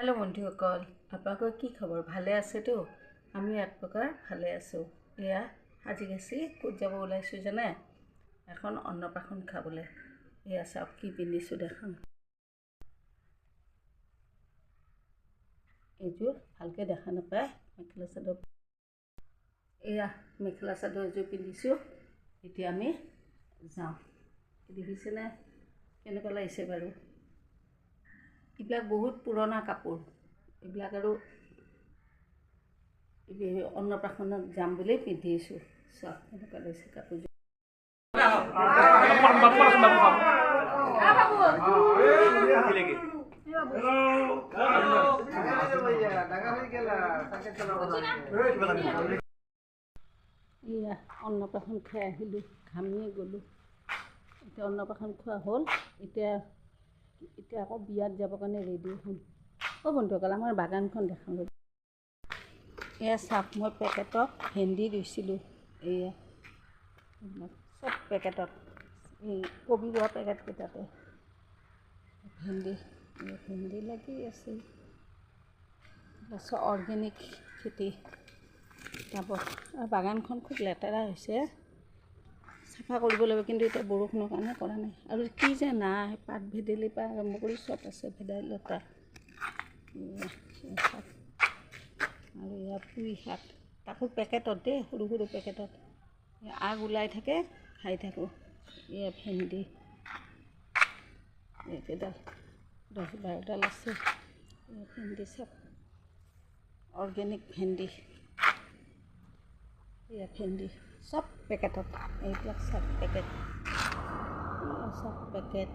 Hello বন্ধুসকল আপোনালোকৰ কি খবৰ? ভালে আছেতো? আমি এক প্ৰকাৰ ভালে আছোঁ। এয়া সাজি কাচি ক'ত যাব ওলাইছোঁ জানে? এখন অন্নপ্ৰাশন খাবলৈ। এয়া চাওক কি পিন্ধিছোঁ দেখাম এইযোৰ ভালকৈ দেখা নাপায় মেখেলা চাদৰ। এয়া মেখেলা চাদৰ এযোৰ পিন্ধিছোঁ। এতিয়া আমি যাওঁ। দেখিছেনে? কেনেকুৱা লাগিছে বাৰু? এইবিলাক বহুত পুৰণা কাপোৰ। এইবিলাক আৰু অন্নপ্ৰাশনত যাম বুলি পিন্ধিছোঁ। চাওক কেনেকুৱা লাগিছে কাপোৰযোৰ এয়া অন্নপ্ৰাশন খাই আহিলোঁ। ঘামিয়ে গ'লোঁ। এতিয়া অন্নপ্ৰাশন খোৱা হ'ল। এতিয়া এতিয়া আকৌ বিয়াত যাবৰ কাৰণে ৰেডি হ'ম। অ' বন্ধুসকল আমাৰ বাগানখন দেখালোঁ এয়া চাওক মই পেকেটত ভেন্দি দিছিলোঁ। এয়া চব পেকেটত। এই কবি ৰোৱা পেকেটকেইটাতে। ভেন্দি ভেন্দি লাগি আছে। অৰ্গেনিক খেতি। আৰু বাগানখন খুব লেতেৰা হৈছে। চাফা কৰিব লাগিব কিন্তু এতিয়া বৰষুণৰ কাৰণে কৰা নাই। আৰু কি যে নাই পাত ভেদেলিৰ পৰা আৰম্ভ কৰি চব আছে ভেদাইলতা শাক আৰু এয়া পুৰি শাক। তাকো পেকেটত দেই সৰু সৰু পেকেটত। আগ ওলাই থাকে খাই থাকোঁ। এয়া ভেন্দি। এইকেইডাল দহ বাৰডাল আছে। ভেন্দি চাওক অৰ্গেনিক ভেন্দি। এয়া ভেন্দি। চব পেকেটত এইবিলাক চব পেকেট চব পেকেট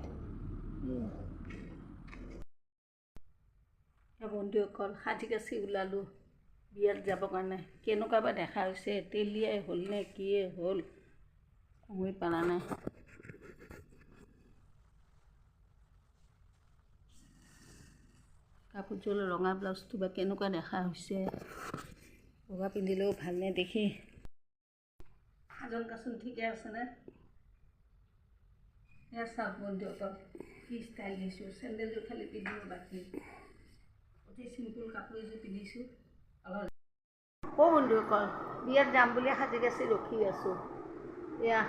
বন্ধুসকল সাজি কাচি ওলালোঁ বিয়াত যাবৰ কাৰণে কেনেকুৱা বা দেখা হৈছে তেলিয়াই হ'ল নে কিয়ে হ'ল ক'বই পৰা নাই কাপোৰযোৰ ৰঙা ব্লাউজটো বা কেনেকুৱা দেখা হৈছে বগা পিন্ধিলেও ভালনে দেখি সাজন কাচোন ঠিকে আছেনে এয়া চাওক বন্ধুসকল কি ষ্টাইল দিছোঁ? চেণ্ডেলযোৰ খালি পিন্ধিব বাকী। অতি চিম্পুল কাপোৰ এযোৰ পিন্ধিছোঁ। অলপ অ' বন্ধুসকল বিয়াত যাম বুলি সাজি কাচি ৰখি আছোঁ। এয়া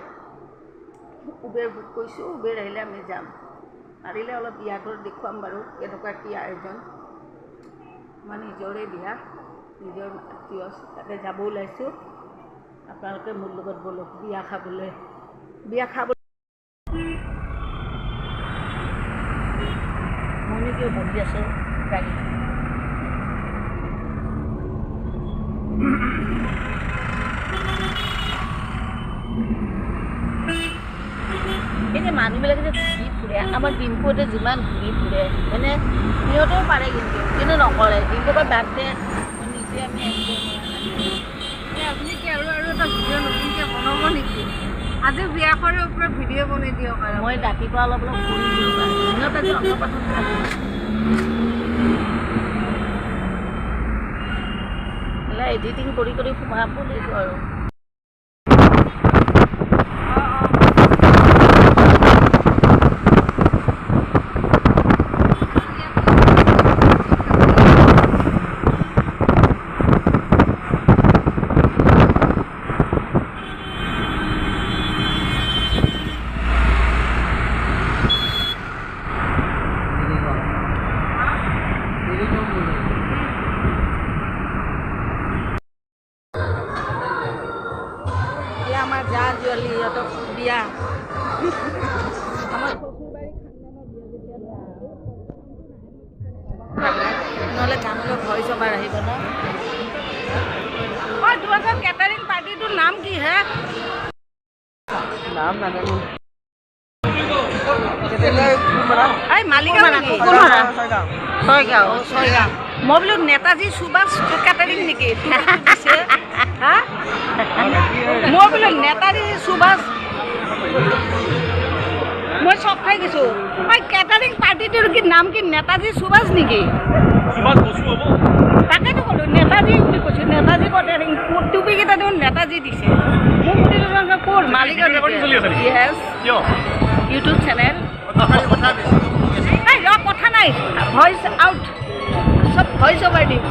উবেৰ বুক কৰিছোঁ। উবেৰ আহিলে আমি যাম। পাৰিলে অলপ বিয়া ঘৰত দেখুৱাম বাৰু কেনেকুৱা কি আয়োজন। আমাৰ নিজৰে বিয়া নিজৰ আত্মীয় তাতে যাব ওলাইছোঁ। আপোনালোকে মোৰ লগত বলক বিয়া খাবলৈ। বিয়া খাবলৈ মণিকেও বহি আছে গাড়ীত এই মানুহবিলাকে যে ঘূৰি ফুৰে আমাৰ ডিম্পুহঁতে যিমান ঘূৰি ফুৰে মানে সিহঁতেও পাৰে কিন্তু কিন্তু নকৰে। ডিম্পু পৰা বাদ দে নিজে আমি আপুনি কি আৰু আৰু এটা ভিডিঅ' নতুনকৈ বনাব নেকি? আজি বিয়াখনৰ ওপৰত ভিডিঅ' বনাই দিয়ক আৰু মই ৰাতিপুৱা অলপ অলপ এডিটিং কৰি কৰি সোমাব লাগিব আৰু। তোমালোকৰ কেটাৰিং পাৰ্টিটোৰ নাম কি হে নাম নাজানো মই বোলো নেতাজী সুভাষ কেটাৰিং নেকি মই বোলো নেতাজী সুভাষ মই চব খাই গৈছোঁ কেটাৰিং পাৰ্টিটোৰ কি নাম কি নেতাজী সুভাষ নেকি তাকেতো ক'লোঁ নেতাজী বুলি কৈছোঁ নেতাজী কেটাৰিং টুপিকেইটা দেখোন নেতাজী দিছে। মোক নহয় ক'ৰ য়েছ ইউটিউব চেনেল এই ৰ কথা নাই। ভইচ আউট চব ভইচ অভাৰ দিম।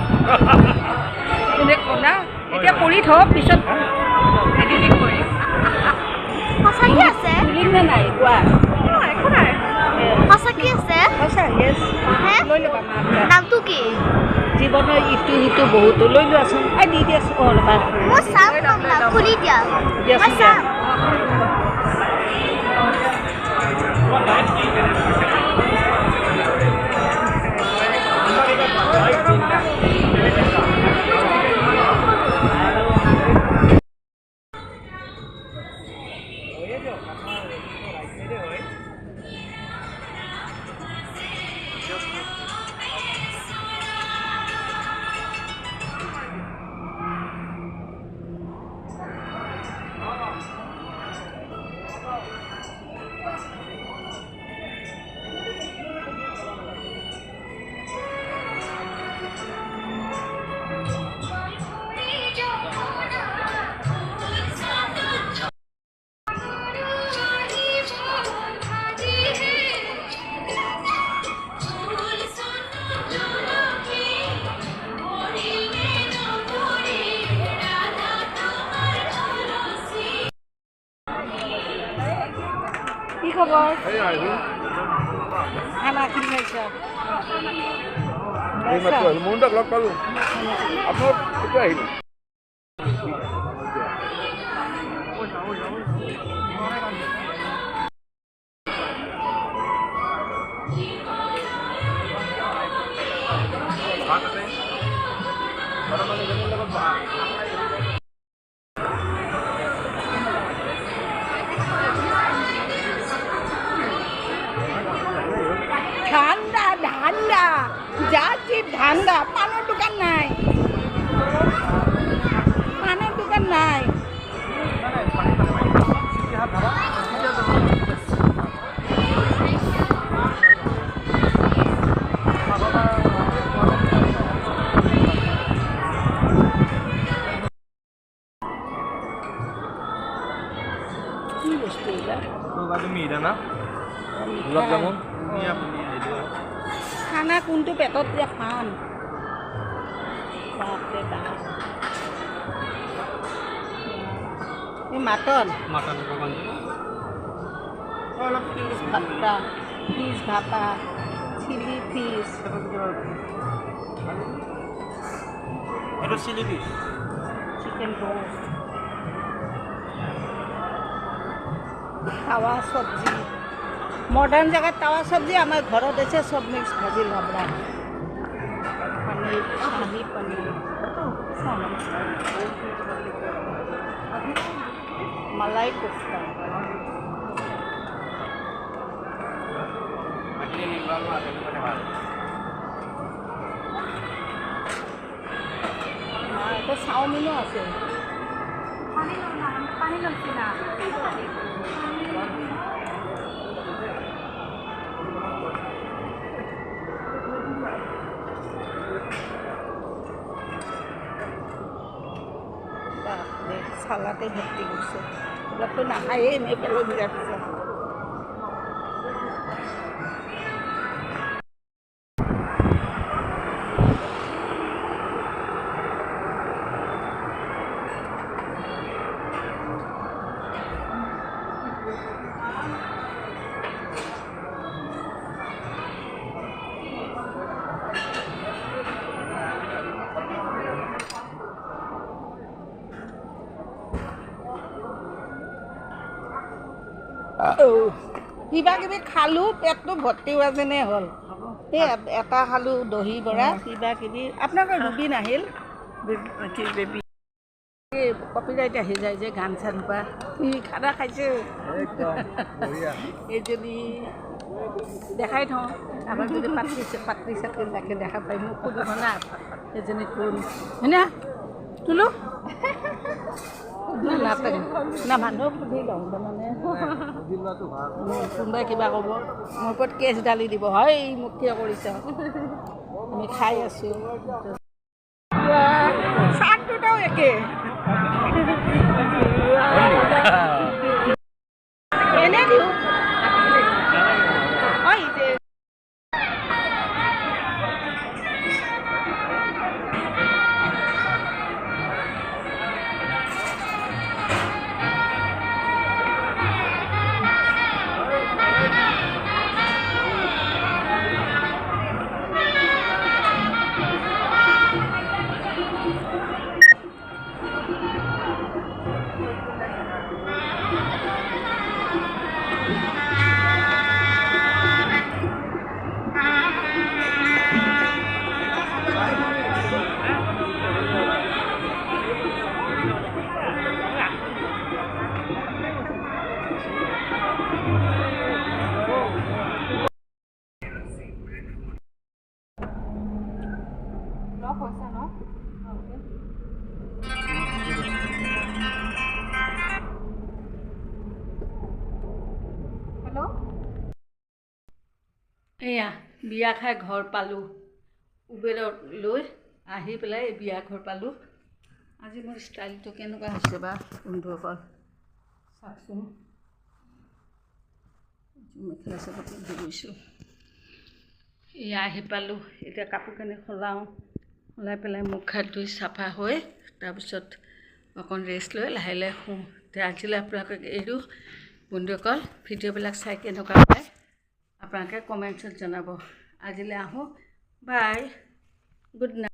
কোনে ক'লা এতিয়া কৰি থওক পিছত এডিটিং কৰিম। সঁচাকে আছে? নে নাই? কোৱা। একো নাই। সঁচাকে আছে? সঁচা। নামটো কি? জীৱনৰ ইটো সিটো বহুতো লৈ লোৱাচোন দি দিয়াচোন। খুলি দিয়া। দিয়াচোন দিয়া। মোৰ তাক লগ পালোঁ আপোনাৰ কেতিয়া আহিলে 男的 মাটন? মাটন দোকান অলপ ফিস ভাপা ফিস ভাপা চিলি ফিস এটা চিলি ফিস চিকেন রোস্ট তাৱা চব্জি মডাৰ্ণ জেগাত তাৱা চব্জি আমাৰ ঘৰত আছে চব মিক্স ভাজি লাবৰা পনীৰ শাহী পনীৰ মালাই কোফতা এটা চাউমিনও আছে। সালাতে ভর্তি করছে Dr. Nahaye, meu pelo direto. কিবা কিবি খালোঁ পেটটো ভৰ্তি হোৱা যেনে হ'ল। সেই এ- এটা খালোঁ দহি বৰা কিবা কিবি আপোনালোকৰ ৰুবিন আহিল? বেবী? কপিৰাইট আহি যায় যে গান চান পৰা সি খানা খাইছে। এইজনী দেখাই থওঁ। আমাৰ যদি পাত্ৰী পাত্ৰী চাত্ৰী তাকে দেখা পাই মোক সুধিব না এজনী কোন? হয়নে? তোলো? মানুহক সুধি লওঁ তাৰমানে। কোনোবাই কিবা ক'ব মোৰ ওপৰত কেছ ঢালি দিব। হয় মোক কিয় কৰিছ? আমি খাই আছোঁ। দুটাও একে বিয়া খাই ঘৰ পালোঁ। উবেৰত লৈ আহি পেলাই বিয়া ঘৰ পালোঁ। আজি মোৰ ষ্টাইলটো কেনেকুৱা হৈছে বা বন্ধুসকল চাওকচোন মেখেলা চাদৰ এয়া আহি পালোঁ। এতিয়া কাপোৰ কানি সলাওঁ? সলাই পেলাই মুখ হাত ধুই চাফা হৈ তাৰপিছত অকণ ৰেষ্ট লৈ লাহে লাহে শুওঁ। এতিয়া আজিলৈ আপোনালোকক এৰো বন্ধুসকল ভিডিঅ'বিলাক চাই কেনেকুৱা পায় আপোনালোকে কমেণ্টছত জনাব। আজিলৈ আহোঁ। Bye good night